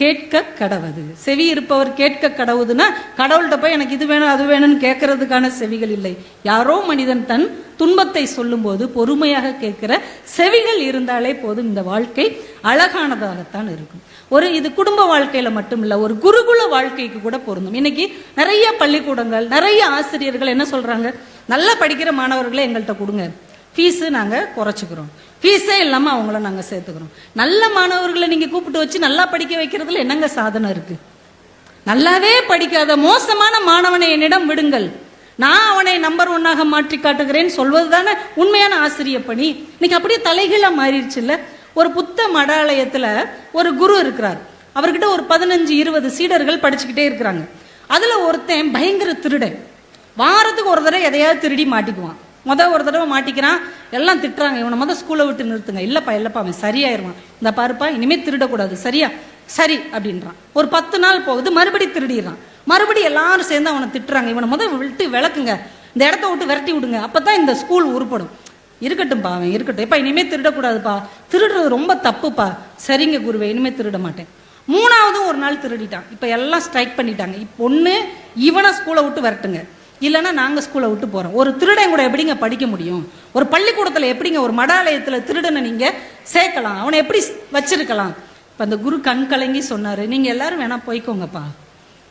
கேட்க கடவுது. செவி இருப்பவர் கேட்க கடவுதுன்னா கடவுள்கிட்ட போய் எனக்கு இது வேணும் அது வேணும்னு கேட்கறதுக்கான செவிகள் இல்லை. யாரோ மனிதன் தன் துன்பத்தை சொல்லும்போது பொறுமையாக கேட்கிற செவிகள் இருந்தாலே போதும். இந்த வாழ்க்கை அழகானதாகத்தான் இருக்கும். ஒரு இது குடும்ப வாழ்க்கையில மட்டும் இல்லை ஒரு குருகுல வாழ்க்கைக்கு கூட பொருந்தும். இன்னைக்கு நிறைய பள்ளிக்கூடங்கள் நிறைய ஆசிரியர்கள் என்ன சொல்றாங்க? நல்லா படிக்கிற மாணவர்களை எங்கள்கிட்ட கொடுங்க. ஃபீஸு நாங்கள் குறைச்சிக்கிறோம். ஃபீஸே இல்லாமல் அவங்கள நாங்கள் சேர்த்துக்கிறோம். நல்ல மாணவர்களை நீங்கள் கூப்பிட்டு வச்சு நல்லா படிக்க வைக்கிறதுல என்னங்க சாதனை இருக்கு? நல்லாவே படிக்காத மோசமான மாணவனை என்னிடம் விடுங்கள். நான் அவனை நம்பர் ஒன்னாக மாற்றி காட்டுகிறேன் சொல்வது தானே உண்மையான ஆசிரிய பணி? இன்னைக்கு அப்படியே தலைகீழாக மாறிடுச்சுல்ல? ஒரு புத்த மடாலயத்தில் ஒரு குரு இருக்கிறார். அவர்கிட்ட ஒரு பதினஞ்சு இருபது சீடர்கள் படிச்சுக்கிட்டே இருக்கிறாங்க. அதில் ஒருத்தன் பயங்கர திருடன். வாரத்துக்கு ஒரு தடவை எதையாவது திருடி மாட்டிக்குவான். முத ஒரு தடவை மாட்டிக்கிறான் எல்லாம் திட்டுறாங்க. இவனை முத ஸ்கூலை விட்டு நிறுத்துங்க. இல்லைப்பா இல்லைப்பா அவன் சரியாயிருவான். இந்த பாருப்பா இனிமேல் திருடக்கூடாது. சரியா? சரி அப்படின்றான். ஒரு பத்து நாள் போகுது மறுபடி திருடிடுறான். மறுபடி எல்லாரும் சேர்ந்து அவனை திட்டுறாங்க. இவனை முத விட்டு விளக்குங்க. இந்த இடத்த விட்டு விரட்டி விடுங்க. அப்போ தான் இந்த ஸ்கூல் உருப்படும். இருக்கட்டும்ப்பா அவன் இருக்கட்டும். இப்போ இனிமேல் திருடக்கூடாதுப்பா. திருடுறது ரொம்ப தப்புப்பா. சரிங்க குருவே இனிமேல் திருட மாட்டேன். மூணாவதும் ஒரு நாள் திருடிட்டான். இப்போ எல்லாம் ஸ்ட்ரைக் பண்ணிட்டாங்க. இப்போ ஒன்று இவனை ஸ்கூலை விட்டு விரட்டுங்க. இல்லைன்னா நாங்கள் ஸ்கூலை விட்டு போகிறோம் ஒரு திருடன் கூட எப்படிங்க படிக்க முடியும்? ஒரு பள்ளிக்கூடத்தில் எப்படிங்க ஒரு மடாலயத்தில் திருடனை நீங்கள் சேர்க்கலாம்? அவனை எப்படி வச்சிருக்கலாம்? இப்போ அந்த குரு கண் கலங்கி சொன்னார். நீங்கள் எல்லாரும் வேணால் போய்க்கோங்கப்பா.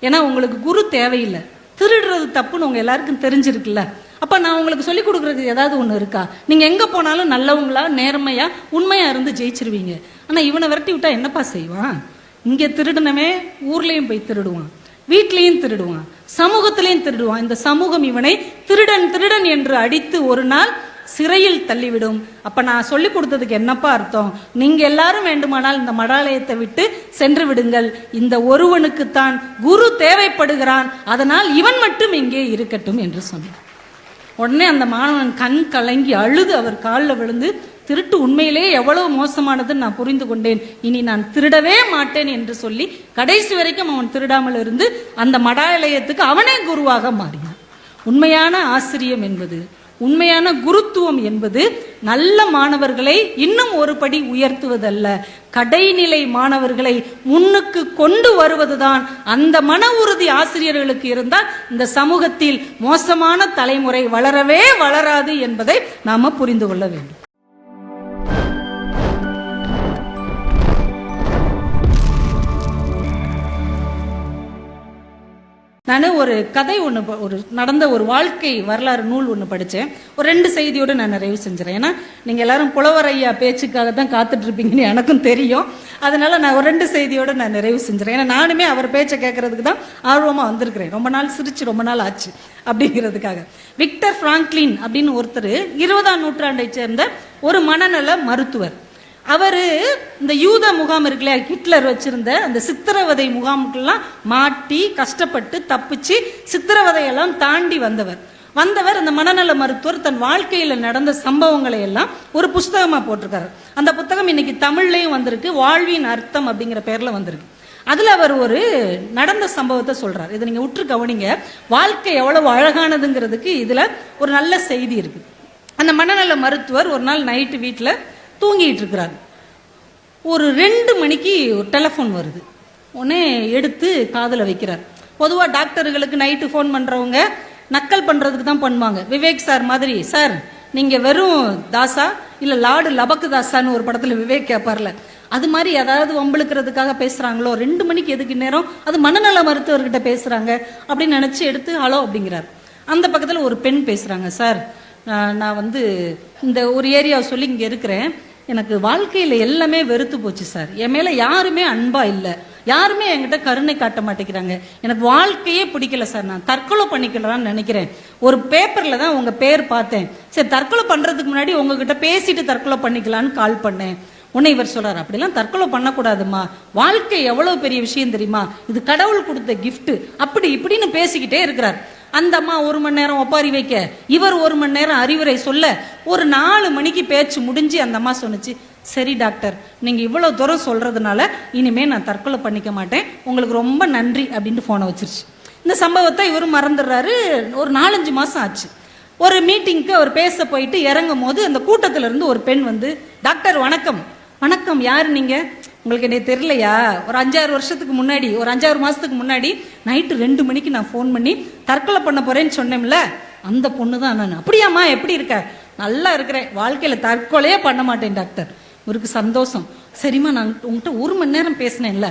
ஏன்னா உங்களுக்கு குரு தேவையில்லை. திருடுறது தப்புன்னு உங்கள் எல்லாருக்கும் தெரிஞ்சிருக்குல்ல. அப்போ நான் உங்களுக்கு சொல்லிக் கொடுக்குறதுக்கு ஏதாவது ஒன்று இருக்கா? நீங்கள் எங்கே போனாலும் நல்லவங்களா நேர்மையாக உண்மையாக இருந்து ஜெயிச்சிருவீங்க. ஆனால் இவனை விரட்டி விட்டா என்னப்பா செய்வான்? இங்கே திருடனவே ஊர்லேயும் போய் திருடுவான். வீட்லேயும் திருடுவான். சமூகத்திலையும் திருடுவான். இந்த சமூகம் இவனை திருடன் திருடன் என்று அடித்து ஒரு நாள் சிறையில் தள்ளிவிடும். அப்ப நான் சொல்லி கொடுத்ததுக்கு என்னப்பா அர்த்தம்? நீங்க எல்லாரும் வேண்டுமானால் இந்த மடாலயத்தை விட்டு சென்று விடுங்கள். இந்த ஒருவனுக்குத்தான் குரு தேவைப்படுகிறான். அதனால் இவன் மட்டும் இங்கே இருக்கட்டும் என்று சொன்னான் உடனே அந்த மாணவன் கண் கலங்கி அழுது அவர் காலில் விழுந்து திருட்டு உண்மையிலே எவ்வளவு மோசமானதுன்னு நான் புரிந்து கொண்டேன். இனி நான் திருடவே மாட்டேன் என்று சொல்லி கடைசி வரைக்கும் அவன் திருடாமல் இருந்து அந்த மடாலயத்துக்கு அவனே குருவாக மாறினான். உண்மையான ஆசிரியம் என்பது உண்மையான குருத்துவம் என்பது நல்ல மாணவர்களை இன்னும் ஒரு படி உயர்த்துவதல்ல. கடைநிலை மாணவர்களை முன்னுக்கு கொண்டு வருவதுதான் அந்த மன உறுதி ஆசிரியர்களுக்கு இருந்தால் இந்த சமூகத்தில் மோசமான தலைமுறை வளரவே வளராது என்பதை நாம புரிந்து கொள்ள வேண்டும். நான் ஒரு கதை ஒன்று ஒரு நடந்த ஒரு வாழ்க்கை வரலாறு நூல் ஒன்று படித்தேன் ஒரு ரெண்டு செய்தியோடு நான் நிறைவு செஞ்சுறேன். ஏன்னா நீங்கள் எல்லாரும் புலவர் ஐயா பேச்சுக்காக தான் காத்துட்ருப்பீங்கன்னு எனக்கும் தெரியும். அதனால் நான் ஒரு ரெண்டு செய்தியோடு நான் நிறைவு செஞ்சுறேன். ஏன்னா நானுமே அவர் பேச்சை கேட்கறதுக்கு தான் ஆர்வமாக வந்திருக்கிறேன். ரொம்ப நாள் சிரிச்சு ரொம்ப நாள் ஆச்சு அப்படிங்கிறதுக்காக. விக்டர் ஃப்ராங்க்லின் அப்படின்னு ஒருத்தர் இருபதாம் நூற்றாண்டை சேர்ந்த ஒரு மனநல மருத்துவர். அவர் இந்த யூத முகாம் இருக்குல்ல ஹிட்லர் வச்சிருந்த அந்த சித்திரவதை முகாமுக்கெல்லாம் மாட்டி கஷ்டப்பட்டு தப்பிச்சு சித்திரவதையெல்லாம் தாண்டி வந்தவர். வந்தவர் அந்த மனநல மருத்துவர் தன் வாழ்க்கையில் நடந்த சம்பவங்களை எல்லாம் ஒரு புஸ்தகமாக போட்டிருக்காரு. அந்த புத்தகம் இன்னைக்கு தமிழ்லையும் வந்திருக்கு வாழ்வின் அர்த்தம் அப்படிங்கிற பேரில் வந்திருக்கு. அதில் அவர் ஒரு நடந்த சம்பவத்தை சொல்கிறார் இதை நீங்கள் உற்று கவனிங்க. வாழ்க்கை எவ்வளவு அழகானதுங்கிறதுக்கு இதில் ஒரு நல்ல செய்தி இருக்குது அந்த மனநல மருத்துவர் ஒரு நாள் நைட்டு வீட்டில் தூங்கிட்டு இருக்கிறாரு ஒரு ரெண்டு மணிக்கு ஒரு டெலஃபோன் வருது. உடனே எடுத்து காதில் வைக்கிறார். பொதுவாக டாக்டர்களுக்கு நைட்டு ஃபோன் பண்ணுறவங்க நக்கல் பண்ணுறதுக்கு தான் பண்ணுவாங்க. விவேக் சார் மாதிரி சார் நீங்கள் வெறும் தாசா இல்லை லார்டு லபக்கு தாசான்னு ஒரு படத்தில் விவேக் கேட்பார்ல அது மாதிரி ஏதாவது வம்பிழுக்கிறதுக்காக பேசுகிறாங்களோ ரெண்டு மணிக்கு எதுக்கு நேரம் அது மனநல மருத்துவர்கிட்ட பேசுகிறாங்க அப்படின்னு நினச்சி எடுத்து ஹலோ அப்படிங்கிறார். அந்த பக்கத்தில் ஒரு பெண் பேசுகிறாங்க சார் நான் வந்து இந்த ஒரு ஏரியாவை சொல்லி இங்கே இருக்கிறேன். எனக்கு வாழ்க்கையில் எல்லாமே வெறுத்து போச்சு சார். என் மேலே யாருமே அன்பாக இல்லை. யாருமே என்கிட்ட கருணை காட்ட மாட்டேங்கிறாங்க. எனக்கு வாழ்க்கையே பிடிக்கல சார் நான். தற்கொலை பண்ணிக்கலாம்னு நினைக்கிறேன். ஒரு பேப்பரில் தான் உங்கள் பேர் பார்த்தேன். சரி தற்கொலை பண்ணுறதுக்கு முன்னாடி உங்ககிட்ட பேசிட்டு தற்கொலை பண்ணிக்கலான்னு கால் பண்ணேன். உன்னை இவர் சொல்றாரு அப்படிலாம் தற்கொலை பண்ணக்கூடாதுமா. வாழ்க்கை எவ்வளவு பெரிய விஷயம் தெரியுமா? இது கடவுள் கொடுத்த கிஃப்ட் அப்படி இப்படின்னு பேசிக்கிட்டே இருக்கிறார். அந்த அம்மா ஒரு மணி நேரம் ஒப்பாரி வைக்க. இவர் ஒரு மணி நேரம் அறிவுரை சொல்ல. ஒரு நாலு மணிக்கு பேச்சு முடிஞ்சு அந்த அம்மா சொன்னுச்சு சரி டாக்டர் நீங்கள் இவ்வளோ தூரம் சொல்கிறதுனால இனிமேல் நான் தற்கொலை பண்ணிக்க மாட்டேன். உங்களுக்கு ரொம்ப நன்றி அப்படின்ட்டு ஃபோனை வச்சிருச்சு. இந்த சம்பவத்தை இவரும் மறந்துடுறாரு. ஒரு நாலஞ்சு மாதம் ஆச்சு. ஒரு மீட்டிங்க்கு அவர் பேச போயிட்டு இறங்கும் போது அந்த கூட்டத்திலிருந்து ஒரு பெண் வந்து டாக்டர் வணக்கம். வணக்கம். யார் நீங்கள் உங்களுக்கு என்னை தெரியலையா? ஒரு அஞ்சாறு வருஷத்துக்கு முன்னாடி ஒரு அஞ்சாறு மாதத்துக்கு முன்னாடி நைட்டு ரெண்டு மணிக்கு நான் ஃபோன் பண்ணி தற்கொலை பண்ண போகிறேன்னு சொன்னேன்ல அந்த பொண்ணு தான் நான். அப்படியாம்மா எப்படி இருக்க? நல்லா இருக்கிறேன். வாழ்க்கையில் தற்கொலையே பண்ண மாட்டேன் டாக்டர் இவருக்கு சந்தோஷம். சரிம்மா நான் உங்ககிட்ட ஒரு மணி நேரம் பேசினேன்ல.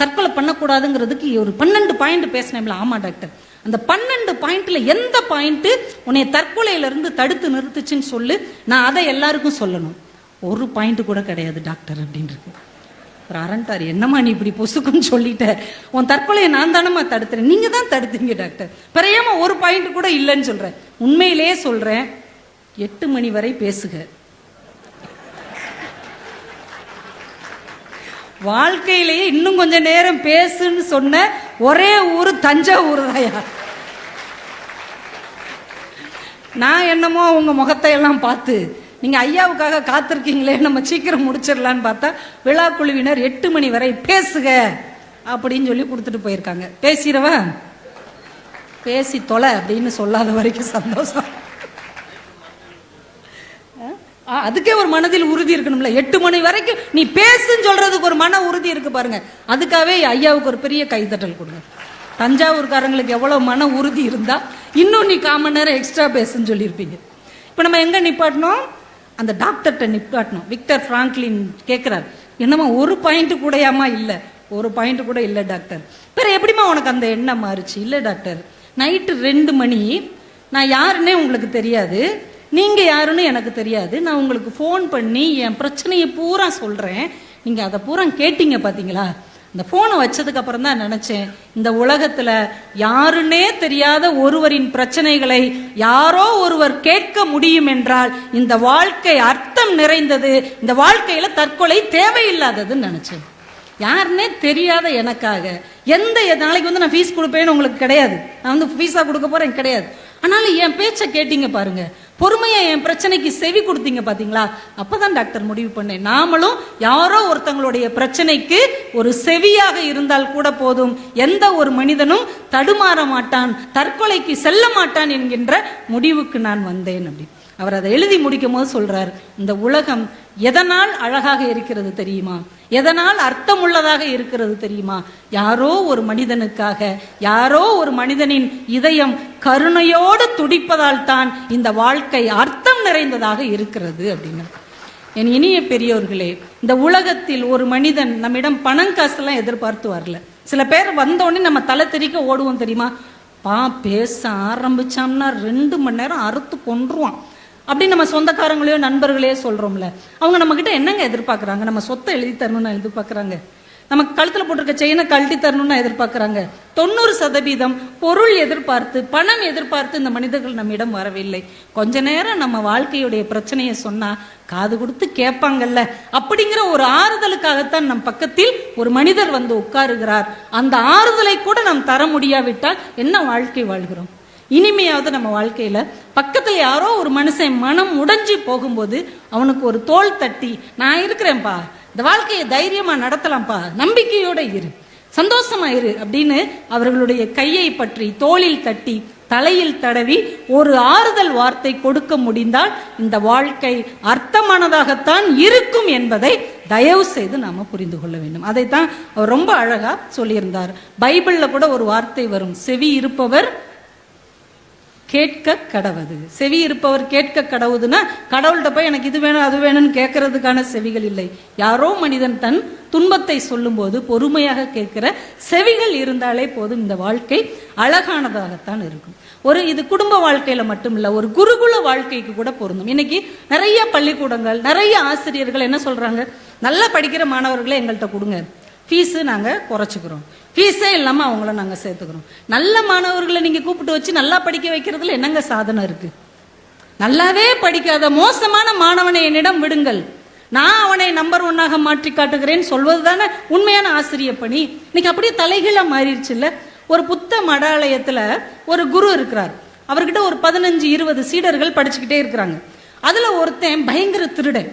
தற்கொலை பண்ணக்கூடாதுங்கிறதுக்கு ஒரு பன்னெண்டு பாயிண்ட் பேசினேன்ல. ஆமாம் டாக்டர் அந்த பன்னெண்டு பாயிண்ட்ல எந்த பாயிண்ட்டு உன்னை தற்கொலையிலிருந்து தடுத்து நிறுத்துச்சுன்னு சொல்லு. நான் அதை எல்லாருக்கும் சொல்லணும். ஒரு பாயிண்ட் கூட கிடையாது டாக்டர் அப்படின்றது ஒரு அரண்டார் என்னம்மா நீ இப்படி பொசுக்குன்னு சொல்லிட்ட? உன் தற்கொலையை நான் தானம்மா தடுத்துறேன் நீங்க தான் தடுத்தீங்க டாக்டர். பிறையாம ஒரு பாயிண்ட் கூட இல்லைன்னு சொல்றேன். உண்மையிலேயே சொல்றேன் எட்டு மணி வரை பேசுக. வாழ்க்கையிலேயே இன்னும் கொஞ்ச நேரம் பேசுன்னு சொன்ன ஒரே ஊர் தஞ்சாவூர் தாயா நான் என்னமோ உங்க முகத்தை எல்லாம் பார்த்து நீங்கள் ஐயாவுக்காக காத்திருக்கீங்களே நம்ம சீக்கிரம் முடிச்சிடலான்னு பார்த்தா விழா குழுவினர் எட்டு மணி வரை பேசுக அப்படின்னு சொல்லி கொடுத்துட்டு போயிருக்காங்க. பேசிடவா? பேசி தொலை அப்படின்னு சொல்லாத வரைக்கும் சந்தோஷம். அதுக்கே ஒரு மனதில் உறுதி இருக்கணும்ல. எட்டு மணி வரைக்கும் நீ பேசுன்னு சொல்றதுக்கு ஒரு மன உறுதி இருக்கு பாருங்க. அதுக்காகவே ஐயாவுக்கு ஒரு பெரிய கைதட்டல் கொடுங்க. தஞ்சாவூர்காரங்களுக்கு எவ்வளவு மன உறுதி இருந்தா இன்னும் நீ காமன் நேரம் எக்ஸ்ட்ரா பேசுன்னு சொல்லியிருப்பீங்க. இப்போ நம்ம எங்க நிப்பாட்டணும்? அந்த டாக்டர்கிட்ட நிப்பாட்டணும். விக்டர் ஃப்ராங்க்லின் கேட்குறார் என்னம்மா ஒரு பாயிண்ட் கூடயாமா இல்லை. ஒரு பாயிண்ட் கூட இல்லை டாக்டர். பிற எப்படிம்மா உனக்கு அந்த எண்ணம் மாறுச்சு? இல்லை டாக்டர். நைட்டு ரெண்டு மணி. நான் யாருன்னே உங்களுக்கு தெரியாது. நீங்கள் யாருன்னு எனக்கு தெரியாது. நான் உங்களுக்கு ஃபோன் பண்ணி என் பிரச்சனையை பூரா சொல்கிறேன் நீங்கள் அதை பூரா கேட்டீங்க பார்த்தீங்களா இந்த ஃபோனை வச்சதுக்கு அப்புறம் தான் நினைச்சேன் இந்த உலகத்துல யாருன்னே தெரியாத ஒருவரின் பிரச்சனைகளை யாரோ ஒருவர் கேட்க முடியும் என்றால் இந்த வாழ்க்கை அர்த்தம் நிறைந்தது இந்த வாழ்க்கையில தற்கொலை தேவையில்லாததுன்னு நினைச்சேன். யாருன்னே தெரியாத எனக்காக எந்த நாளைக்கு வந்து நான் ஃபீஸ் கொடுப்பேன்னு உங்களுக்கு கிடையாது. நான் வந்து ஃபீஸா கொடுக்க போறேன் கிடையாது. ஆனாலும் என் பேச்சை கேட்டீங்க பாருங்க பொறுமையை என் பிரச்சனைக்கு செவி கொடுத்தீங்க பார்த்தீங்களா அப்போதான் டாக்டர் முடிவு பண்ணேன். நாமளும் யாரோ ஒருத்தங்களுடைய பிரச்சனைக்கு ஒரு செவியாக இருந்தால் கூட போதும். எந்த ஒரு மனிதனும் தடுமாற மாட்டான் தற்கொலைக்கு செல்ல மாட்டான் என்கின்ற முடிவுக்கு நான் வந்தேன் அப்படின்னு. அவர் அதை எழுதி முடிக்கும் போது சொல்றார் இந்த உலகம் எதனால் அழகாக இருக்கிறது தெரியுமா? எதனால் அர்த்தமுள்ளதாக இருக்கிறது தெரியுமா? யாரோ ஒரு மனிதனுக்காக யாரோ ஒரு மனிதனின் இதயம் கருணையோடு துடிப்பதால் தான் இந்த வாழ்க்கை அர்த்தம் நிறைந்ததாக இருக்கிறது அப்படின்னு. என் இனிய பெரியோர்களே இந்த உலகத்தில் ஒரு மனிதன் நம்மிடம் பணம் காசுலாம் எதிர்பார்த்து வரல. சில பேர் வந்தோடனே நம்ம தலை தெறிக்க ஓடுவோம் தெரியுமா? பா பேச ஆரம்பிச்சான்னா ரெண்டு மணி நேரம் அறுத்து கொன்றுவான். அப்படின்னு நம்ம சொந்தக்காரங்களையோ நண்பர்களையோ சொல்கிறோம்ல அவங்க நம்ம கிட்ட என்னங்க எதிர்பார்க்குறாங்க? நம்ம சொத்தை எழுதி தரணும்னு எதிர்பார்க்குறாங்க. நமக்கு கழுத்தில் போட்டிருக்க செயினை கழட்டி தரணும்னு எதிர்பார்க்குறாங்க. தொண்ணூறு சதவீதம் பொருள் எதிர்பார்த்து பணம் எதிர்பார்த்து இந்த மனிதர்கள் நம்மிடம் வரவில்லை. கொஞ்ச நேரம் நம்ம வாழ்க்கையுடைய பிரச்சனையை சொன்னால் காது கொடுத்து கேட்பாங்கல்ல. அப்படிங்கிற ஒரு ஆறுதலுக்காகத்தான் நம் பக்கத்தில் ஒரு மனிதர் வந்து உட்காருகிறார். அந்த ஆறுதலை கூட நாம் தர முடியாவிட்டால் என்ன வாழ்க்கை வாழ்கிறோம்? இனிமையாவது நம்ம வாழ்க்கையில் பக்கத்தில் யாரோ ஒரு மனுஷன் மனம் உடைஞ்சு போகும்போது அவனுக்கு ஒரு தோல் தட்டி நான் இருக்கிறேன்ப்பா. இந்த வாழ்க்கையை தைரியமாக நடத்தலாம்ப்பா. நம்பிக்கையோடு இரு. சந்தோஷமா இரு. அப்படின்னு அவர்களுடைய கையை பற்றி தோளில் தட்டி தலையில் தடவி ஒரு ஆறுதல் வார்த்தை கொடுக்க முடிந்தால் இந்த வாழ்க்கை அர்த்தமானதாகத்தான் இருக்கும் என்பதை தயவு செய்து நாம் புரிந்து கொள்ள வேண்டும். அதைத்தான் அவர் ரொம்ப அழகாக சொல்லியிருந்தார். பைபிளில் கூட ஒரு வார்த்தை வரும். செவி இருப்பவர் கேட்க கடவுது. செவி இருப்பவர் கேட்க கடவுதுன்னா கடவுள்கிட்ட போய் எனக்கு இது வேணும் அது வேணும்னு கேட்கறதுக்கான செவிகள் இல்லை. யாரோ மனிதன் தன் துன்பத்தை சொல்லும்போது பொறுமையாக கேட்கிற செவிகள் இருந்தாலே போதும். இந்த வாழ்க்கை அழகானதாகத்தான் இருக்கும். ஒரு இது குடும்ப வாழ்க்கையில மட்டும் இல்லை ஒரு குருகுல வாழ்க்கைக்கு கூட பொருந்தும். இன்னைக்கு நிறைய பள்ளிக்கூடங்கள் நிறைய ஆசிரியர்கள் என்ன சொல்றாங்க? நல்லா படிக்கிற மாணவர்களை எங்கள்கிட்ட கொடுங்க. ஃபீஸு நாங்கள் குறைச்சிக்கிறோம். ஃபீஸே இல்லாமல் அவங்கள நாங்கள் சேர்த்துக்கிறோம். நல்ல மாணவர்களை நீங்கள் கூப்பிட்டு வச்சு நல்லா படிக்க வைக்கிறதுல என்னங்க சாதனை இருக்கு? நல்லாவே படிக்காத மோசமான மாணவனை என்னிடம் விடுங்கள். நான் அவனை நம்பர் ஒன்னாக மாற்றி காட்டுகிறேன்னு சொல்வது தானே உண்மையான ஆசிரிய பணி? இன்னைக்கு அப்படியே தலைகீழாக மாறிடுச்சு இல்லை? ஒரு புத்த மடாலயத்தில் ஒரு குரு இருக்கிறார். அவர்கிட்ட ஒரு பதினஞ்சு இருபது சீடர்கள் படிச்சுக்கிட்டே இருக்கிறாங்க. அதில் ஒருத்தன் பயங்கர திருடன்.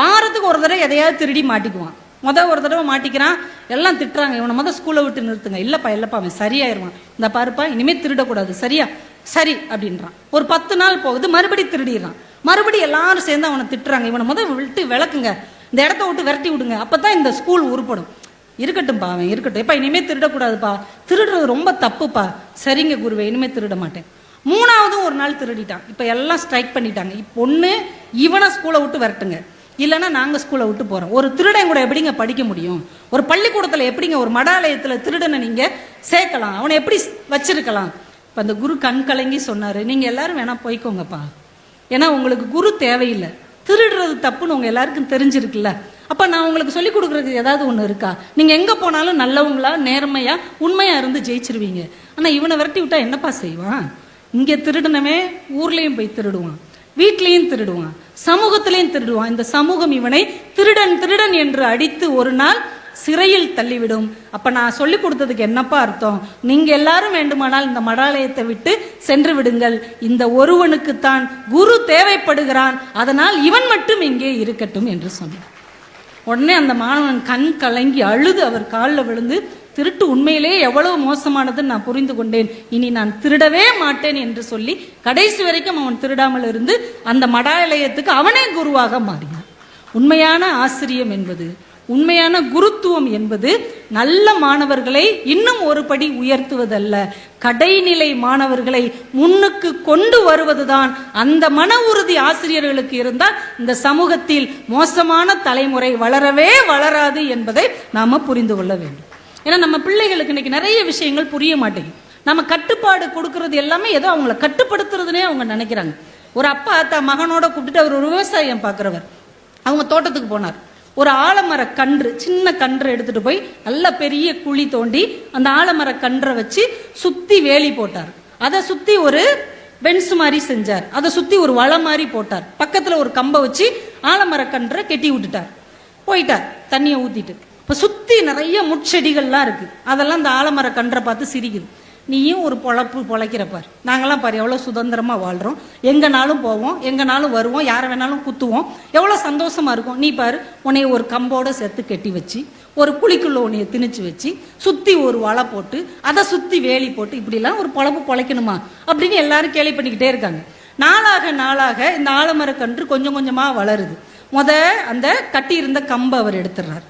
வாரத்துக்கு ஒரு தடவை எதையாவது திருடி மாட்டிக்குவான். மொதல் ஒரு தடவை மாட்டிக்கிறான். எல்லாம் திட்டுறாங்க. இவனை மொதல் ஸ்கூலை விட்டு நிறுத்துங்க. இல்லைப்பா இல்லைப்பா அவன் சரியாயிருவான். இந்த பாருப்பா இனிமேல் திருடக்கூடாது. சரியா? சரி அப்படின்றான். ஒரு பத்து நாள் போகுது மறுபடி திருடிடுறான். மறுபடி எல்லாரும் சேர்ந்து அவனை திட்டுறாங்க. இவனை முதல் விட்டு விளக்குங்க. இந்த இடத்த விட்டு விரட்டி விடுங்க. அப்பதான் இந்த ஸ்கூல் உருப்படும். இருக்கட்டும்ப்பா அவன் இருக்கட்டும். இப்போ இனிமேல் திருடக்கூடாதுப்பா. திருடுறது ரொம்ப தப்புப்பா. சரிங்க குருவே இனிமேல் திருட மாட்டேன். மூணாவதும் ஒரு நாள் திருடிட்டான். இப்போ எல்லாம் ஸ்ட்ரைக் பண்ணிட்டாங்க. இப்போ ஒன்று இவனை ஸ்கூலை விட்டு விரட்டுங்க. இல்லைன்னா நாங்கள் ஸ்கூலை விட்டு போகிறோம் ஒரு திருடன் கூட எப்படிங்க படிக்க முடியும்? ஒரு பள்ளிக்கூடத்தில் எப்படிங்க ஒரு மடாலயத்தில் திருடனை நீங்கள் சேர்க்கலாம். அவனை எப்படி வச்சிருக்கலாம்? இப்போ அந்த குரு கண் கலங்கி சொன்னார். நீங்கள் எல்லாரும் வேணால் போய்க்கோங்கப்பா. ஏன்னா உங்களுக்கு குரு தேவையில்லை. திருடுறது தப்புன்னு உங்கள் எல்லாருக்கும் தெரிஞ்சிருக்குல்ல. அப்போ நான் உங்களுக்கு சொல்லிக் கொடுக்குறது ஏதாவது ஒன்று இருக்கா? நீங்கள் எங்கே போனாலும் நல்லவங்களா நேர்மையா உண்மையாக இருந்து ஜெயிச்சிருவீங்க. ஆனால் இவனை விரட்டி விட்டா என்னப்பா செய்வான்? இங்கே திருடனவே ஊர்லேயும் போய் திருடுவான். வீட்லேயும் திருடுவான் சமூகத்திலையும் திருடுவான். இந்த சமூகம் இவனை திருடன் திருடன் என்று அடித்து ஒரு நாள் சிறையில் தள்ளிவிடும். அப்ப நான் சொல்லி கொடுத்ததுக்கு என்னப்பா அர்த்தம்? நீங்க எல்லாரும் வேண்டுமானால் இந்த மடாலயத்தை விட்டு சென்று விடுங்கள். இந்த ஒருவனுக்குத்தான் குரு தேவைப்படுகிறான். அதனால் இவன் மட்டும் இங்கே இருக்கட்டும் என்று சொன்னார் உடனே அந்த மாணவன் கண் கலங்கி அழுது அவர் காலில் விழுந்து திருட்டு உண்மையிலே எவ்வளவு மோசமானதுன்னு நான் புரிந்து கொண்டேன். இனி நான் திருடவே மாட்டேன் என்று சொல்லி கடைசி வரைக்கும் அவன் திருடாமல் இருந்து அந்த மடாலயத்துக்கு அவனே குருவாக மாறினான். உண்மையான ஆசிரியம் என்பது உண்மையான குருத்துவம் என்பது நல்ல மாணவர்களை இன்னும் ஒரு படி உயர்த்துவதல்ல. கடைநிலை மாணவர்களை முன்னுக்கு கொண்டு வருவதுதான் அந்த மன உறுதி ஆசிரியர்களுக்கு இருந்தால் இந்த சமூகத்தில் மோசமான தலைமுறை வளரவே வளராது என்பதை நாம புரிந்து கொள்ள வேண்டும். ஏன்னா நம்ம பிள்ளைகளுக்கு இன்னைக்கு நிறைய விஷயங்கள் புரிய மாட்டேங்குது. நம்ம கட்டுப்பாடு கொடுக்கறது எல்லாமே ஏதோ அவங்கள கட்டுப்படுத்துறதுனே அவங்க நினைக்கிறாங்க. ஒரு அப்பா தன் மகனோட கூப்பிட்டுட்டு அவர் ஒரு விவசாயம் பார்க்குறவர். அவங்க தோட்டத்துக்கு போனார். ஒரு ஆலமர கன்று சின்ன கன்று எடுத்துட்டு போய் நல்ல பெரிய குழி தோண்டி அந்த ஆலமர கன்றை வச்சு சுத்தி வேலி போட்டார். அதை சுத்தி ஒரு பென்ஸ் மாதிரி செஞ்சார். அதை சுத்தி ஒரு வலை மாதிரி போட்டார். பக்கத்துல ஒரு கம்பை வச்சு ஆலமர கன்றை கெட்டி விட்டுட்டார். போயிட்டார். தண்ணியை ஊத்திட்டு. இப்போ சுற்றி நிறைய முட்செடிகள்லாம் இருக்குது அதெல்லாம் இந்த ஆலமர கன்றை பார்த்து சிரிக்குது. நீயும் ஒரு பொழப்பு பொழைக்கிறப்பார் நாங்கெல்லாம் பாரு எவ்வளோ சுதந்திரமாக வாழ்கிறோம் எங்கனாலும் போவோம் எங்கனாலும் வருவோம் யாரை வேணாலும் குத்துவோம். எவ்வளோ சந்தோஷமாக இருக்கும். நீ பாரு உன்னைய ஒரு கம்போட செத்து கட்டி வச்சு ஒரு குழிக்குள்ளே உன்னைய திணிச்சு வச்சு சுற்றி ஒரு வலை போட்டு அதை சுற்றி வேலி போட்டு இப்படிலாம் ஒரு பொழப்பு பொழைக்கணுமா அப்படின்னு எல்லாரும் கேள்வி பண்ணிக்கிட்டே இருக்காங்க. நாளாக நாளாக இந்த ஆலமரக்கன்று கொஞ்சம் கொஞ்சமாக வளருது. முத அந்த கட்டியிருந்த கம்பை அவர் எடுத்துடுறார்.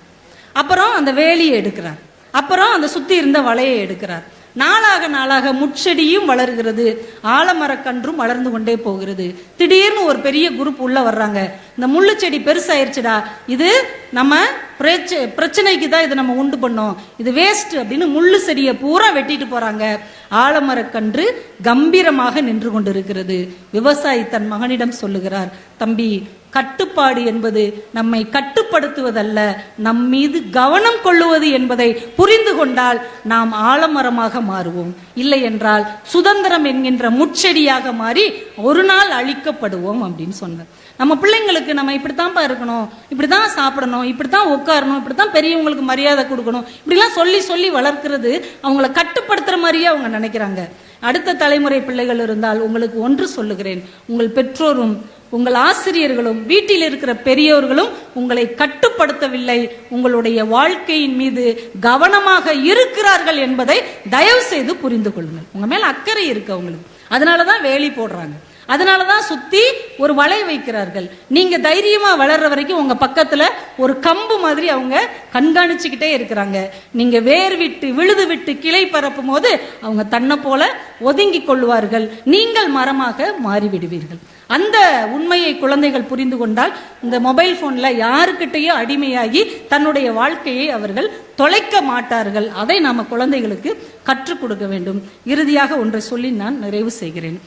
அப்புறம் அந்த வேலியை எடுக்கிறார். அப்புறம் அந்த சுற்றி இருந்த வலையை எடுக்கிறார். நாளாக நாளாக முட்செடியும் வளர்கிறது. ஆலமரக்கன்றும் வளர்ந்து கொண்டே போகிறது. திடீர்னு ஒரு பெரிய குரூப் உள்ள வர்றாங்க. இந்த முள்ளு செடி பெருசாயிருச்சுடா. இது நம்ம பிரச்சனைக்கு தான் இதை நம்ம உண்டு பண்ணோம். இது வேஸ்ட் அப்படின்னு முள்ளு செடியை பூரா வெட்டிட்டு போறாங்க. ஆலமரக்கன்று கம்பீரமாக நின்று கொண்டிருக்கிறது. விவசாயி தன் மகனிடம் சொல்லுகிறார் தம்பி கட்டுப்பாடு என்பது நம்மை கட்டுப்படுத்துவதல்ல நம் மீது கவனம் கொள்ளுவது என்பதை புரிந்து கொண்டால் நாம் ஆலமரமாக மாறுவோம். இல்லை என்றால் சுதந்திரம் என்கின்ற முட்செடியாக மாறி ஒரு நாள் அழிக்கப்படுவோம் அப்படின்னு சொன்னார். நம்ம பிள்ளைங்களுக்கு நம்ம இப்படித்தான்ப்பா இருக்கணும் இப்படிதான் சாப்பிடணும் இப்படித்தான் உட்காரணும் இப்படித்தான் பெரியவங்களுக்கு மரியாதை கொடுக்கணும் இப்படிலாம் சொல்லி சொல்லி வளர்க்கிறது அவங்கள கட்டுப்படுத்துற மாதிரியே அவங்க நினைக்கிறாங்க. அடுத்த தலைமுறை பிள்ளைகள் இருந்தால் உங்களுக்கு ஒன்று சொல்லுகிறேன் உங்கள் பெற்றோரும் உங்கள் ஆசிரியர்களும் வீட்டில் இருக்கிற பெரியோர்களும் உங்களை கட்டுப்படுத்தவில்லை. உங்களுடைய வாழ்க்கையின் மீது கவனமாக இருக்கிறார்கள் என்பதை தயவு செய்து புரிந்து கொள்ளுங்கள். உங்க மேல அக்கறை இருக்கு அவங்களுக்கு. அதனாலதான் வேலி போடுறாங்க. அதனாலதான் சுத்தி ஒரு வலை வைக்கிறார்கள். நீங்க தைரியமா வளர்ற வரைக்கும் உங்க பக்கத்துல ஒரு கம்பு மாதிரி அவங்க கண்காணிச்சுக்கிட்டே இருக்கிறாங்க. நீங்க வேர் விட்டு விழுது விட்டு கிளை பரப்பும் போது அவங்க தன்னை போல ஒதுங்கி கொள்வார்கள். நீங்கள் மரமாக மாறிவிடுவீர்கள். அந்த உண்மையை குழந்தைகள் புரிந்து கொண்டால் இந்த மொபைல் போன்ல யாருக்கிட்டேயோ அடிமையாகி தன்னுடைய வாழ்க்கையை அவர்கள் தொலைக்க மாட்டார்கள். அதை நாம குழந்தைகளுக்கு கற்றுக் கொடுக்க வேண்டும். இறுதியாக ஒன்றை சொல்லி நான் நிறைவு செய்கிறேன்.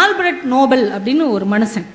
ஆல்பர்ட் நோபல் அப்படின்னு ஒரு மனுஷன்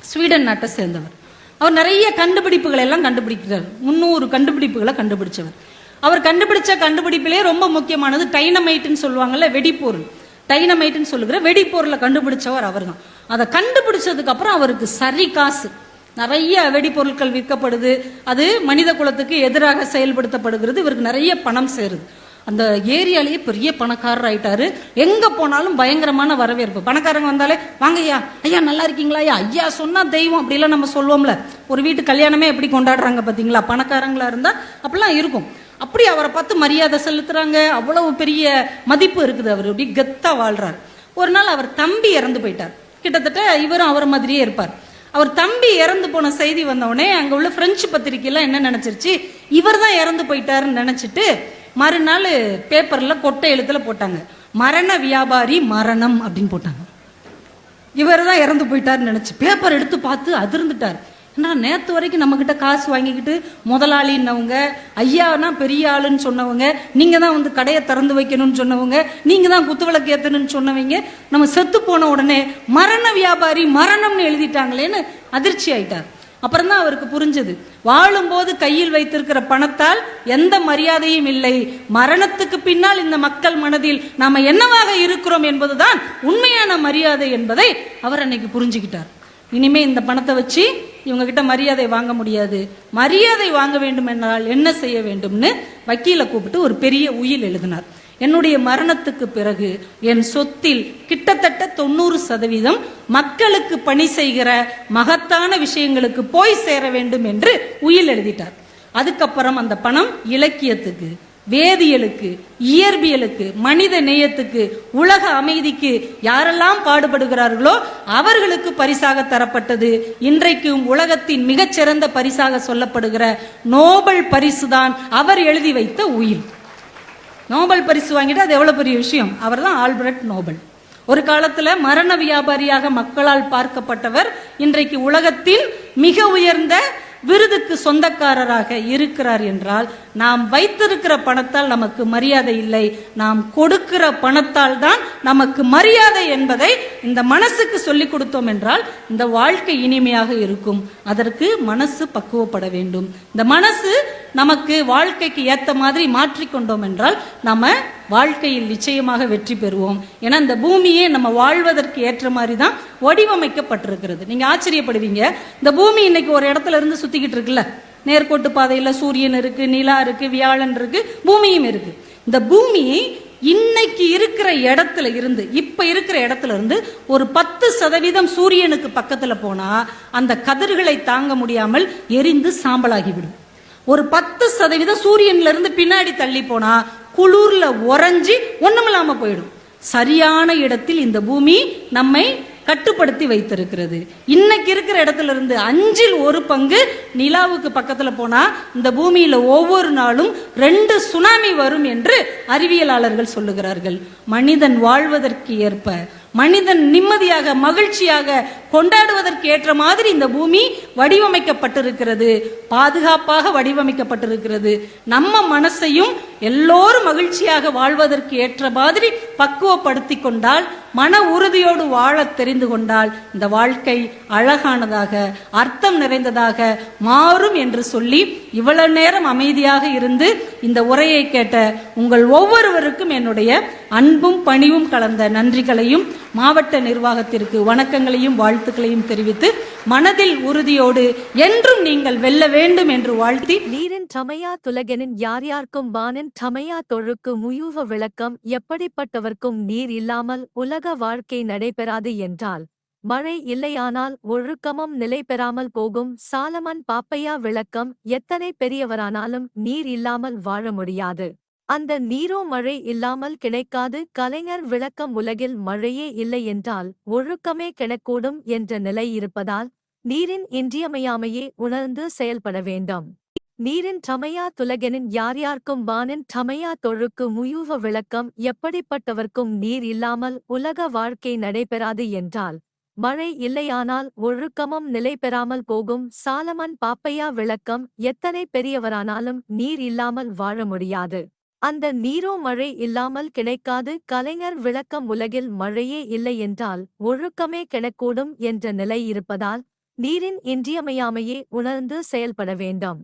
ஸ்வீடன் நாட்டை சேர்ந்தவர். அவர் நிறைய கண்டுபிடிப்புகளை எல்லாம் கண்டுபிடிக்கிறார். முந்நூறு கண்டுபிடிப்புகளை கண்டுபிடிச்சவர். அவர் கண்டுபிடிச்ச கண்டுபிடிப்பிலே ரொம்ப முக்கியமானது டைனமைட்னு சொல்லுவாங்கல்ல வெடிப்பொருள். டைனமைட்னு சொல்லுகிற வெடிப்பொருளை கண்டுபிடிச்சவர் அவர்தான். அதை கண்டுபிடிச்சதுக்கு அப்புறம் அவருக்கு சரி காசு. நிறைய வெடிப்பொருட்கள் விற்கப்படுது. அது மனித குலத்துக்கு எதிராக செயல்படுத்தப்படுகிறது. இவருக்கு நிறைய பணம் சேருது. அந்த ஏரியாலேயே பெரிய பணக்காரர் ஆயிட்டாரு. எங்க போனாலும் பயங்கரமான வரவேற்பு. பணக்காரங்க வந்தாலே வாங்க ஐயா ஐயா நல்லா இருக்கீங்களா? ஐயா ஐயா சொன்னா தெய்வம். அப்படிலாம் நம்ம சொல்லுவோம்ல. ஒரு வீட்டு கல்யாணமே எப்படி கொண்டாடுறாங்க பாத்தீங்களா? பணக்காரங்களா இருந்தா அப்படிலாம் இருக்கும். அப்படி அவரை பார்த்து மரியாதை செலுத்துறாங்க. அவ்வளவு பெரிய மதிப்பு இருக்குது அவர். அப்படி கெத்தா வாழ்றார். ஒரு நாள் அவர் தம்பி இறந்து போயிட்டார். கிட்டத்தட்ட இவரும் அவரை மாதிரியே இருப்பார். அவர் தம்பி இறந்து போன செய்தி வந்தவுடனே அங்க உள்ள பிரெஞ்சு பத்திரிக்கைலாம் என்ன நினைச்சிருச்சு? இவர் தான் இறந்து போயிட்டாருன்னு நினைச்சிட்டு மறுநாள் பேப்பரில் கொட்டை எழுத்துல போட்டாங்க. மரண வியாபாரி மரணம் அப்படின்னு போட்டாங்க. இவர் தான் இறந்து போயிட்டாருன்னு நினச்சி பேப்பர் எடுத்து பார்த்து அதிர்ந்துட்டார். ஏன்னா நேற்று வரைக்கும் நம்மக்கிட்ட காசு வாங்கிக்கிட்டு முதலாளின்னவங்க ஐயானா பெரிய ஆளுன்னு சொன்னவங்க நீங்கள் தான் வந்து கடையை திறந்து வைக்கணும்னு சொன்னவங்க நீங்கள் தான் குத்துவிளக்கு ஏற்றணும்னு சொன்னவங்க நம்ம செத்து போன உடனே மரண வியாபாரி மரணம்னு எழுதிட்டாங்களேன்னு அதிர்ச்சி ஆயிட்டார். அப்புறம் தான் அவருக்கு புரிஞ்சது. வாழும்போது கையில் வைத்திருக்கிற பணத்தால் எந்த மரியாதையும் இல்லை. மரணத்துக்கு பின்னால் இந்த மக்கள் மனதில் நாம் என்னவாக இருக்கிறோம் என்பதுதான் உண்மையான மரியாதை என்பதை அவர் அன்னைக்கு புரிஞ்சுக்கிட்டார். இனிமே இந்த பணத்தை வச்சு இவங்க கிட்ட மரியாதை வாங்க முடியாது. மரியாதை வாங்க வேண்டும் என்றால் என்ன செய்ய வேண்டும்னு வக்கீலை கூப்பிட்டு ஒரு பெரிய உயில் எழுதினார். என்னுடைய மரணத்துக்கு பிறகு என் சொத்தில் கிட்டத்தட்ட தொண்ணூறு சதவீதம் மக்களுக்கு பணி செய்கிற மகத்தான விஷயங்களுக்கு போய் சேர வேண்டும் என்று உயில் எழுதிட்டார். அதுக்கப்புறம் அந்த பணம் இலக்கியத்துக்கு வேதியியலுக்கு இயற்பியலுக்கு மனித நேயத்துக்கு உலக அமைதிக்கு யாரெல்லாம் பாடுபடுகிறார்களோ அவர்களுக்கு பரிசாக தரப்பட்டது. இன்றைக்கும் உலகத்தின் மிகச்சிறந்த பரிசாக சொல்லப்படுகிற நோபல் பரிசுதான் அவர் எழுதி வைத்த உயிர் நோபல் பரிசு வாங்கிட்டு அது எவ்வளோ பெரிய விஷயம்? அவர் தான் ஆல்பர்ட் நோபல். ஒரு காலத்தில் மரண வியாபாரியாக மக்களால் பார்க்கப்பட்டவர் இன்றைக்கு உலகத்தின் மிக உயர்ந்த விருதுக்கு சொந்தக்காரராக இருக்கிறார் என்றால் நாம் வைத்திருக்கிற பணத்தால் நமக்கு மரியாதை இல்லை. நாம் கொடுக்கிற பணத்தால் தான் நமக்கு மரியாதை என்பதை இந்த மனசுக்கு சொல்லிக் கொடுத்தோம் என்றால் இந்த வாழ்க்கை இனிமையாக இருக்கும். அதற்கு மனசு பக்குவப்பட வேண்டும். இந்த மனசு நமக்கு வாழ்க்கைக்கு ஏற்ற மாதிரி மாற்றிக்கொண்டோம் என்றால் நம்ம வாழ்க்கையில் நிச்சயமாக வெற்றி பெறுவோம். ஏன்னா இந்த பூமியே நம்ம வாழ்வதற்கு ஏற்ற மாதிரி தான் வடிவமைக்கப்பட்டிருக்கிறது. நீங்கள் ஆச்சரியப்படுவீங்க. இந்த பூமி இன்னைக்கு ஒரு இடத்துல இருந்து சுற்றிக்கிட்டு இருக்குல்ல? நேர்கோட்டு பாதையில் சூரியன் இருக்கு நிலா இருக்கு வியாழன் இருக்கு பூமியும் இருக்கு. இந்த பூமி இன்னைக்கு இருக்கிற இடத்துல இருந்து இப்ப இருக்கிற இடத்துல இருந்து ஒரு பத்து சதவீதம் சூரியனுக்கு பக்கத்துல போனா அந்த கதிர்களை தாங்க முடியாமல் எரிந்து சாம்பலாகிவிடும். ஒரு பத்து சதவீதம் சூரியன்ல இருந்து பின்னாடி தள்ளி போனா குளிர்ல உறைஞ்சி ஒண்ணுமில்லாம போயிடும். சரியான இடத்தில் இந்த பூமி நம்மை கட்டுப்படுத்தி வைத்திருக்கிறது. இன்னைக்கு இருக்கிற இடத்துல இருந்து அஞ்சில் ஒரு பங்கு நிலாவுக்கு பக்கத்துல போனா இந்த பூமியில ஒவ்வொரு நாளும் ரெண்டு சுனாமி வரும் என்று அறிவியலாளர்கள் சொல்லுகிறார்கள். மனிதன் வாழ்வதற்கு ஏற்ப மனிதன் நிம்மதியாக மகிழ்ச்சியாக கொண்டாடுவதற்கு ஏற்ற மாதிரி இந்த பூமி வடிவமைக்கப்பட்டிருக்கிறது. பாதுகாப்பாக வடிவமைக்கப்பட்டிருக்கிறது. நம்ம மனசையும் எல்லோரும் மகிழ்ச்சியாக வாழ்வதற்கு ஏற்ற மாதிரி பக்குவப்படுத்தி கொண்டால் மன உறுதியோடு வாழ தெரிந்து கொண்டால் இந்த வாழ்க்கை அழகானதாக அர்த்தம் நிறைந்ததாக மாறும் என்று சொல்லி இவ்வளவு நேரம் அமைதியாக இருந்து இந்த உரையை கேட்ட உங்கள் ஒவ்வொருவருக்கும் என்னுடைய அன்பும் பணிவும் கலந்த நன்றிகளையும் மாவட்ட நிர்வாகத்திற்கு வணக்கங்களையும் வாழ்த்துக்களையும் தெரிவித்து மனதில் உறுதியோடு என்றும் நீங்கள் வெல்ல வேண்டும் என்று வாழ்த்தி நீரின் டமையா துலகெனின் யார் யாருக்கும் வானின் டமையா தொழுக்கு முயூவ விளக்கம் எப்படிப்பட்டவர்க்கும் நீர் இல்லாமல் உலக வாழ்க்கை நடைபெறாது என்றால் மழை இல்லையானால் ஒழுக்கமும் நிலை பெறாமல் போகும் சாலமன் பாப்பையா விளக்கம் எத்தனை பெரியவரானாலும் நீர் இல்லாமல் வாழ முடியாது. அந்த நீரோ மழை இல்லாமல் கிடைக்காது கலைஞர் விளக்கம் உலகில் மழையே இல்லை என்றால் ஒழுக்கமே கிடக்கூடும் என்ற நிலை இருப்பதால் நீரின் இன்றியமையாமையே உணர்ந்து செயல்பட வேண்டும். நீரின் டமையா துலகெனின் யார் யார்க்கும் வானின் டமையா தொழுக்கு முயூவ விளக்கம் எப்படிப்பட்டவர்க்கும் நீர் இல்லாமல் உலக வாழ்க்கை நடைபெறாது என்றால் மழை இல்லையானால் ஒழுக்கமும் நிலை பெறாமல் போகும் சாலமன் பாப்பையா விளக்கம் எத்தனை பெரியவரானாலும் நீர் இல்லாமல் வாழ முடியாது. அந்த நீரோ மழை இல்லாமல் கிடைக்காது கலைஞர் விளக்கம் உலகில் மழையே இல்லை என்றால் ஒழுக்கமே கிடக்கூடும் என்ற நிலை இருப்பதால் நீரின் இன்றியமையாமையே உணர்ந்து செயல்பட வேண்டும்.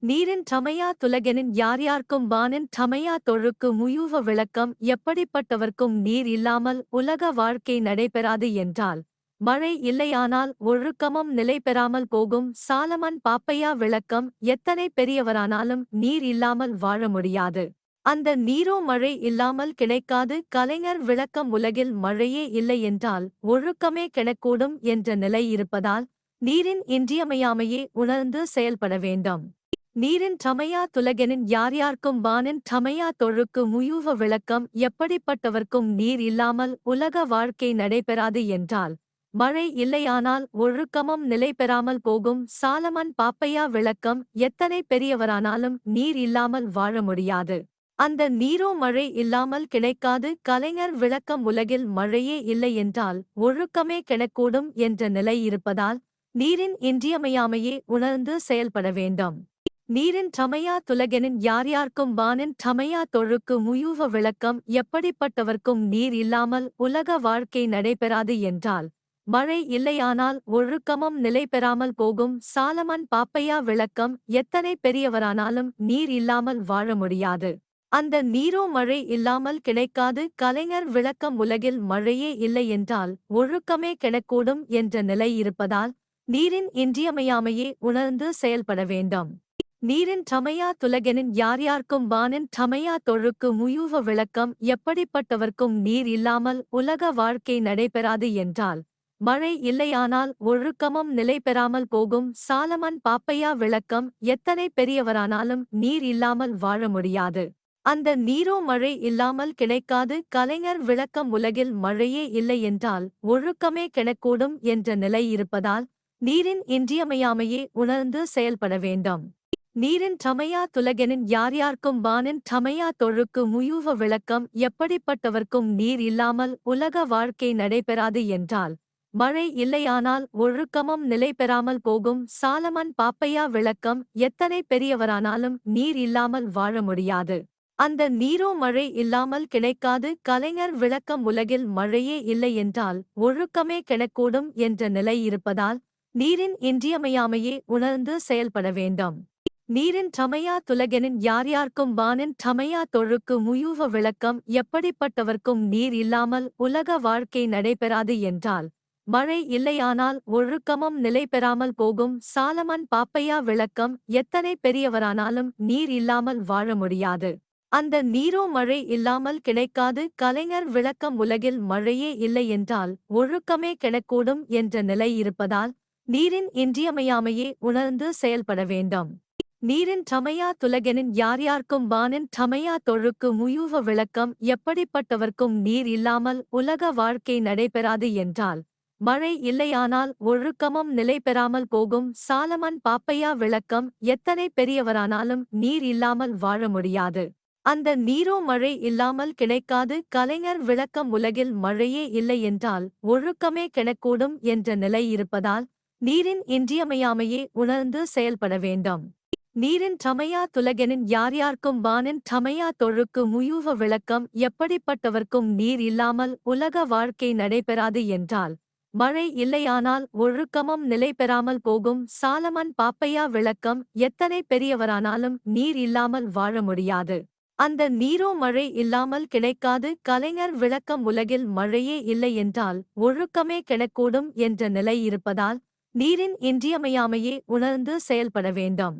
நீரின் டமையா துலகெனின் யார் யார்க்கும் வானின் டமையா தொழுக்கு முயூவ விளக்கம் எப்படிப்பட்டவர்க்கும் நீர் இல்லாமல் உலக வாழ்க்கை நடைபெறாது என்றால் மழை இல்லையானால் ஒழுக்கமும் நிலை பெறாமல் போகும் சாலமன் பாப்பையா விளக்கம் எத்தனை பெரியவரானாலும் நீர் இல்லாமல் வாழ முடியாது. அந்த நீரோ மழை இல்லாமல் கிடைக்காது கலைஞர் விளக்கம் உலகில் மழையே இல்லை என்றால் ஒழுக்கமே கிடக்கூடும் என்ற நிலை இருப்பதால் நீரின் இன்றியமையாமையே உணர்ந்து செயல்பட வேண்டும். நீரின் டமையா துலகெனின் யார் யார்க்கும் வானின் டமையா தொழுக்கு முயூவ விளக்கம் எப்படிப்பட்டவர்க்கும் நீர் இல்லாமல் உலக வாழ்க்கை நடைபெறாது என்றால் மழை இல்லையானால் ஒழுக்கமும் நிலை பெறாமல் போகும் சாலமன் பாப்பையா விளக்கம் எத்தனை பெரியவரானாலும் நீர் இல்லாமல் வாழ முடியாது. அந்த நீரோ மழை இல்லாமல் கிடைக்காது கலைஞர் விளக்கம் உலகில் மழையே இல்லை என்றால் ஒழுக்கமே கிடக்கூடும் என்ற நிலை இருப்பதால் நீரின் இன்றியமையாமையே உணர்ந்து செயல்பட வேண்டும். நீரின் டமையா துலகெனின் யார் யார்க்கும் வானின் டமையா தொழுக்கு முயூவ விளக்கம் எப்படிப்பட்டவர்க்கும் நீர் இல்லாமல் உலக வாழ்க்கை நடைபெறாது என்றால் மழை இல்லையானால் ஒழுக்கமும் நிலை பெறாமல் போகும் சாலமன் பாப்பையா விளக்கம் எத்தனை பெரியவரானாலும் நீர் இல்லாமல் வாழ முடியாது. அந்த நீரோ மழை இல்லாமல் கிடைக்காது. கலைஞர் விளக்கம் உலகில் மழையே இல்லை என்றால் ஒழுக்கமே கிடக்கூடும் என்ற நிலை இருப்பதால் நீரின் இன்றியமையாமையே உணர்ந்து செயல்பட வேண்டும். நீரின் டமையா துலகெனின் யார் யார்க்கும் வானின் டமையா தொழுக்கு முயூவ விளக்கம் எப்படிப்பட்டவர்க்கும் நீர் இல்லாமல் உலக வாழ்க்கை நடைபெறாது என்றால் மழை இல்லையானால் ஒழுக்கமும் நிலை பெறாமல் போகும். சாலமன் பாப்பையா விளக்கம் எத்தனை பெரியவரானாலும் நீர் இல்லாமல் வாழ முடியாது. அந்த நீரோ மழை இல்லாமல் கிடைக்காது கலைஞர் விளக்கம் உலகில் மழையே இல்லை என்றால் ஒழுக்கமே கிடைக்கூடும் என்ற நிலை இருப்பதால் நீரின் இன்றியமையாமையே உணர்ந்து செயல்பட வேண்டும். நீரின் டமையா துலகெனின் யார் யார்க்கும் வானின் டமையா தொழுக்கு முயூவ விளக்கம் எப்படிப்பட்டவர்க்கும் நீர் இல்லாமல் உலக வாழ்க்கை நடைபெறாது என்றால் மழை இல்லையானால் ஒழுக்கமும் நிலை பெறாமல் போகும் சாலமன் பாப்பையா விளக்கம் எத்தனை பெரியவரானாலும் நீர் இல்லாமல் வாழ முடியாது. அந்த நீரோ மழை இல்லாமல் கிடைக்காது கலைஞர் விளக்கம் உலகில் மழையே இல்லை என்றால் ஒழுக்கமே கிடக்கூடும் என்ற நிலை இருப்பதால் நீரின் இன்றியமையாமையே உணர்ந்து செயல்பட வேண்டும். நீரின் டமையா துலகெனின் யார் யார்க்கும் வானின் டமையா தொழுக்கு முயூவ விளக்கம் எப்படிப்பட்டவர்க்கும் நீர் இல்லாமல் உலக வாழ்க்கை நடைபெறாது என்றால் மழை இல்லையானால் ஒழுக்கமும் நிலை பெறாமல் போகும் சாலமன் பாப்பையா விளக்கம் எத்தனை பெரியவரானாலும் நீர் இல்லாமல் வாழ முடியாது. அந்த நீரோ மழை இல்லாமல் கிடைக்காது. கலைஞர் விளக்கம் உலகில் மழையே இல்லை என்றால் ஒழுக்கமே கிடக்கூடும் என்ற நிலை இருப்பதால் நீரின் இன்றியமையாமையே உணர்ந்து செயல்பட வேண்டும். நீரின் டமையா துலகெனின் யார் யார்க்கும் வானின் டமையா தொழுக்கு முயூவ விளக்கம் எப்படிப்பட்டவர்க்கும் நீர் இல்லாமல் உலக வாழ்க்கை நடைபெறாது என்றால் மழை இல்லையானால் ஒழுக்கமும் நிலை பெறாமல் போகும். சாலமன் பாப்பையா விளக்கம் எத்தனை பெரியவரானாலும் நீர் இல்லாமல் வாழ முடியாது. அந்த நீரோ மழை இல்லாமல் கிடைக்காது கலைஞர் விளக்கம் உலகில் மழையே இல்லை என்றால் ஒழுக்கமே கிடக்கூடும் என்ற நிலை இருப்பதால் நீரின் இன்றியமையாமையே உணர்ந்து செயல்பட வேண்டும். நீரின் டமையா துலகெனின் யார் யார்க்கும் வானின் டமையா தொழுக்கு முயூவ விளக்கம் எப்படிப்பட்டவர்க்கும் நீர் இல்லாமல் உலக வாழ்க்கை நடைபெறாது என்றால் மழை இல்லையானால் ஒழுக்கமும் நிலை பெறாமல் போகும் சாலமன் பாப்பையா விளக்கம் எத்தனை பெரியவரானாலும் நீர் இல்லாமல் வாழ முடியாது. அந்த நீரோ மழை இல்லாமல் கிடைக்காது கலைஞர் விளக்கம் உலகில் மழையே இல்லை என்றால் ஒழுக்கமே கிடக்கூடும் என்ற நிலை இருப்பதால் நீரின் இன்றியமையாமையே உணர்ந்து செயல்பட வேண்டும்.